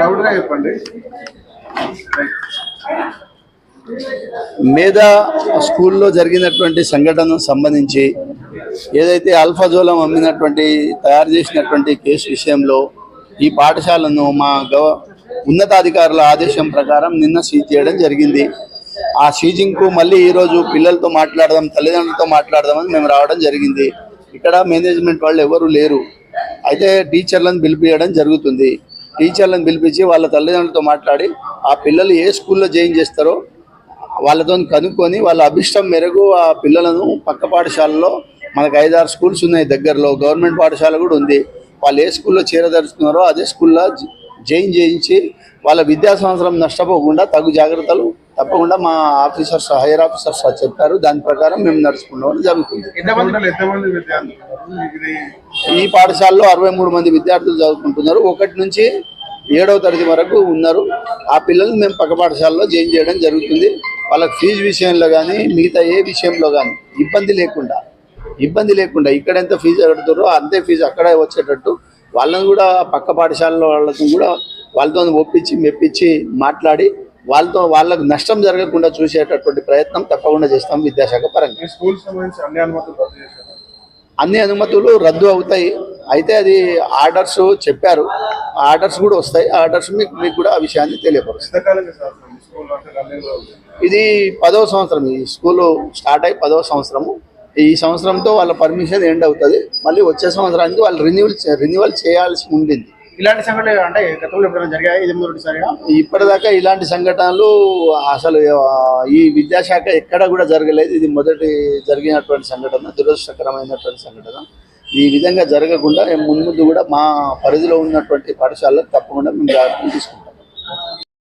లౌడ్గా చెప్పండి. మేధా స్కూల్లో జరిగినటువంటి సంఘటనకు సంబంధించి ఏదైతే అల్ఫాజోలం అమ్మినటువంటి తయారు చేసినటువంటి కేసు విషయంలో ఈ పాఠశాలను మా గవ ఉన్నతాధికారుల ఆదేశం ప్రకారం నిన్న సీజ్ చేయడం జరిగింది. ఆ సీజింగ్కు మళ్ళీ ఈరోజు పిల్లలతో మాట్లాడదాం తల్లిదండ్రులతో మాట్లాడదామని మేము రావడం జరిగింది. ఇక్కడ మేనేజ్మెంట్ వాళ్ళు ఎవరు లేరు. అయితే టీచర్లను పిలిపించడం జరుగుతుంది. టీచర్లను పిలిపించి వాళ్ళ తల్లిదండ్రులతో మాట్లాడి ఆ పిల్లలు ఏ స్కూల్లో జాయిన్ చేస్తారో వాళ్ళతో కనుక్కొని వాళ్ళ అభిష్టం మేరకు ఆ పిల్లలను పక్క పాఠశాలలో మనకు ఐదారు స్కూల్స్ ఉన్నాయి దగ్గరలో గవర్నమెంట్ పాఠశాల కూడా ఉంది. వాళ్ళు ఏ స్కూల్లో చేరదలుచుకున్నారో అదే స్కూల్లో జ- జాయిన్ చేయించి వాళ్ళ విద్యా సంవత్సరం నష్టపోకుండా తగు జాగ్రత్తలు తప్పకుండా మా ఆఫీసర్స్ హైయర్ ఆఫీసర్స్ చెప్పారు. దాని ప్రకారం మేము నడుచుకుంటాం జరుగుతుంది. ఈ పాఠశాలలో అరవై మూడు మంది విద్యార్థులు చదువుకుంటున్నారు. ఒకటి నుంచి ఏడవ తరగతి వరకు ఉన్నారు. ఆ పిల్లల్ని మేము పక్క పాఠశాలలో జాయిన్ చేయడం జరుగుతుంది. వాళ్ళకి ఫీజు విషయంలో కానీ మిగతా ఏ విషయంలో కానీ ఇబ్బంది లేకుండా ఇబ్బంది లేకుండా ఇక్కడ ఎంత ఫీజు కడుతారో అంతే ఫీజు అక్కడే వచ్చేటట్టు వాళ్ళని కూడా పక్క పాఠశాలలో వాళ్ళతో కూడా వాళ్ళతో ఒప్పించి మెప్పించి మాట్లాడి వాళ్ళతో వాళ్ళకు నష్టం జరగకుండా చూసేటటువంటి ప్రయత్నం తప్పకుండా చేస్తాం విద్యాశాఖ పరంగా. అన్ని అనుమతులు రద్దు చేశారు. అన్ని అనుమతులు రద్దు అవుతాయి. అయితే అది ఆర్డర్స్ చెప్పారు. ఆర్డర్స్ కూడా వస్తాయి. ఆర్డర్స్ మీకు మీకు కూడా ఆ విషయాన్ని తెలియపరుస్తాయి. ఇది పదవ సంవత్సరం. ఈ స్కూలు స్టార్ట్ అయ్యి పదవ సంవత్సరము. ఈ సంవత్సరంతో వాళ్ళ పర్మిషన్ ఎండ్ అవుతుంది. మళ్ళీ వచ్చే సంవత్సరానికి వాళ్ళు రెన్యువల్ రెన్యువల్ చేయాల్సి ఉండింది. ఇలాంటి సంఘటనలు అంటే గతంలో ఎప్పుడైనా జరిగాయి? ఇది మొదటిసారిగా ఇప్పటిదాకా ఇలాంటి సంఘటనలు అసలు ఈ విద్యాశాఖ ఎక్కడ కూడా జరగలేదు. ఇది మొదటి జరిగినటువంటి సంఘటన దురదృష్టకరమైనటువంటి సంఘటన. ఈ విధంగా జరగకుండా ముందు ముందు కూడా మా పరిధిలో ఉన్నటువంటి పాఠశాలలో తప్పకుండా మేము జాగ్రత్తలు తీసుకుంటాం.